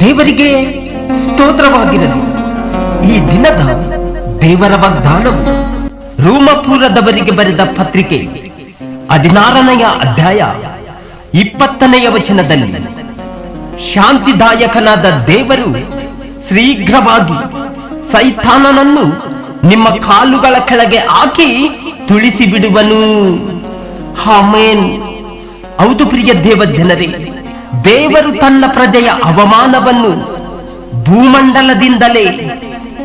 ದೇವರಿಗೆ ಸ್ತೋತ್ರವಾಗಿರಲಿ. ಈ ದಿನದ ದೇವರ ವಾಗ್ದಾನವು ರೋಮಪುರದವರಿಗೆ ಬರೆದ ಪತ್ರಿಕೆ ಹದಿನಾರನೆಯ ಅಧ್ಯಾಯ ಇಪ್ಪತ್ತನೆಯ ವಚನದಲ್ಲಿ, ಶಾಂತಿದಾಯಕನಾದ ದೇವರು ಶೀಘ್ರವಾಗಿ ಸೈತಾನನನ್ನು ನಿಮ್ಮ ಕಾಲುಗಳ ಕೆಳಗೆ ಹಾಕಿ ತುಳಿಸಿ ಬಿಡುವನು ಹಾಮೇನ್ ಹೌದು ಪ್ರಿಯ ದೇವ ಜನರೇ ದೇವರು ತನ್ನ ಪ್ರಜೆಯ ಅವಮಾನವನ್ನು ಭೂಮಂಡಲದಿಂದಲೇ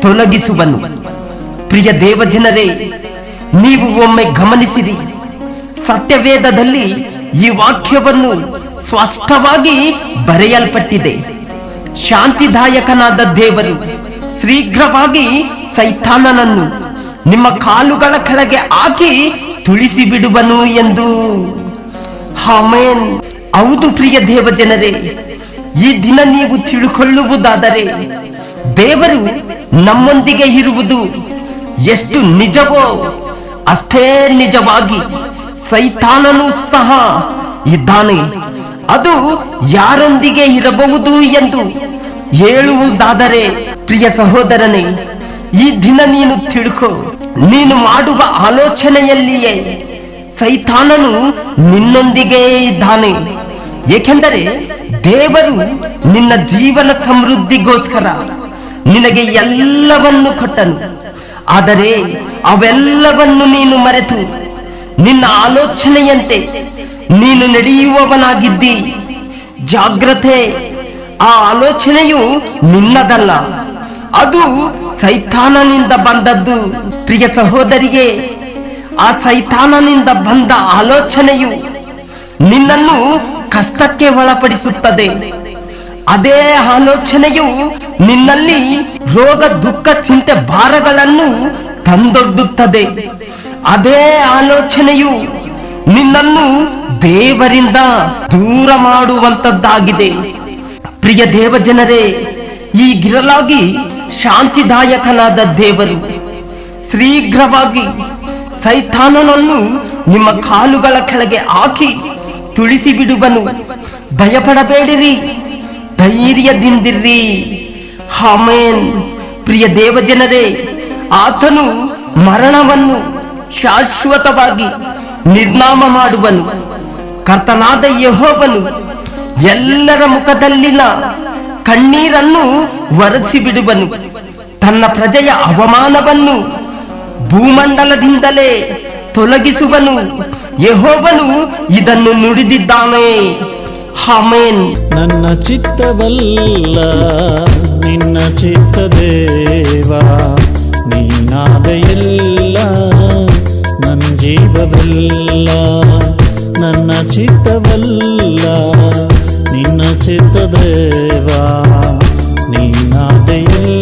ತೊಲಗಿಸುವನು. ಪ್ರಿಯ ದೇವ ಜನರೇ ನೀವು ಒಮ್ಮೆ ಗಮನಿಸಿರಿ, ಸತ್ಯವೇದದಲ್ಲಿ ಈ ವಾಕ್ಯವನ್ನು ಸ್ಪಷ್ಟವಾಗಿ ಬರೆಯಲ್ಪಟ್ಟಿದೆ. ಶಾಂತಿದಾಯಕನಾದ ದೇವರು ಶೀಘ್ರವಾಗಿ ಸೈತಾನನನ್ನು ನಿಮ್ಮ ಕಾಲುಗಳ ಕೆಳಗೆ ಹಾಕಿ ತುಳಿಸಿ ಬಿಡುವನು ಎಂದು. ಹಾಮೇನ್ ಹೌದು ಪ್ರಿಯ ದೇವ ಜನರೇ ಈ ದಿನ ನೀವು ತಿಳುಕೊಳ್ಳುವುದಾದರೆ, ದೇವರು ನಮ್ಮೊಂದಿಗೆ ಇರುವುದು ಎಷ್ಟು ನಿಜವೋ ಅಷ್ಟೇ ನಿಜವಾಗಿ ಸೈತಾನನು ಸಹ ಇದ್ದಾನೆ. ಅದು ಯಾರೊಂದಿಗೆ ಇರಬಹುದು ಎಂದು ಹೇಳುವುದಾದರೆ, ಪ್ರಿಯ ಸಹೋದರನೇ ಈ ದಿನ ನೀನು ತಿಳ್ಕೊ, ನೀನು ಮಾಡುವ ಆಲೋಚನೆಯಲ್ಲಿಯೇ ಸೈತಾನನು ನಿನ್ನೊಂದಿಗೆ ಇದ್ದಾನೆ. ಏಕೆಂದರೆ ದೇವರು ನಿನ್ನ ಜೀವನ ಸಮೃದ್ಧಿಗೋಸ್ಕರ ನಿನಗೆ ಎಲ್ಲವನ್ನು ಕೊಟ್ಟನು. ಆದರೆ ಅವೆಲ್ಲವನ್ನು ನೀನು ಮರೆತು ನಿನ್ನ ಆಲೋಚನೆಯಂತೆ ನೀನು ನಡೆಯುವವನಾಗಿದ್ದಿ. ಜಾಗ್ರತೆ, ಆ ಆಲೋಚನೆಯು ನಿನ್ನದಲ್ಲ. ಅದು ಸೈತಾನನಿಂದ ಬಂದದ್ದು. ಪ್ರಿಯ ಸಹೋದರಿಗೆ, ಆ ಸೈತಾನನಿಂದ ಬಂದ ಆಲೋಚನೆಯು ನಿನ್ನನ್ನು ಕಷ್ಟಕ್ಕೆ ಒಳಪಡಿಸುತ್ತದೆ. ಅದೇ ಆಲೋಚನೆಯು ನಿನ್ನಲ್ಲಿ ರೋಗ, ದುಃಖ, ಚಿಂತೆ, ಭಾರಗಳನ್ನು ತಂದೊಡ್ಡುತ್ತದೆ. ಅದೇ ಆಲೋಚನೆಯು ನಿನ್ನನ್ನು ದೇವರಿಂದ ದೂರ ಮಾಡುವಂತದ್ದಾಗಿದೆ. ಪ್ರಿಯ ದೇವ ಜನರೇ ಈಗಿರಲಾಗಿ ಶಾಂತಿದಾಯಕನಾದ ದೇವರು, ಶೀಘ್ರವಾಗಿ ಸೈತಾನನನ್ನು ನಿಮ್ಮ ಕಾಲುಗಳ ಕೆಳಗೆ ಹಾಕಿ ತುಳಿಸಿ ಬಿಡುವನು. ಭಯಪಡಬೇಡಿರಿ ಧೈರ್ಯದಿಂದಿರ್ರಿ ಹಾಮೇನ್ ಪ್ರಿಯ ದೇವಜನರೇ, ಆತನು ಮರಣವನ್ನು ಶಾಶ್ವತವಾಗಿ ನಿರ್ನಾಮ ಮಾಡುವನು. ಕರ್ತನಾದ ಯಹೋವನು ಎಲ್ಲರ ಮುಖದಲ್ಲಿನ ಕಣ್ಣೀರನ್ನು ಒರೆಸಿ ಬಿಡುವನು. ತನ್ನ ಪ್ರಜೆಯ ಅವಮಾನವನ್ನು ಭೂಮಂಡಲದಿಂದಲೇ ತೊಲಗಿಸುವನು. ಯಹೋವನು ಇದನ್ನು ನುಡಿದಿದ್ದಾನೆ. ಹಾಮೇನ್ ನನ್ನ ಚಿತ್ತವಲ್ಲ, ನಿನ್ನ ಚಿತ್ತದೇವ ನೀನಾದ ಎಲ್ಲ ನನ್ನ ಜೀವವಲ್ಲ, ನನ್ನ ಚಿತ್ತವಲ್ಲ. ನಿನ್ನ ಚಿತ್ತದೇವ ನೀನಾದ ಎಲ್ಲ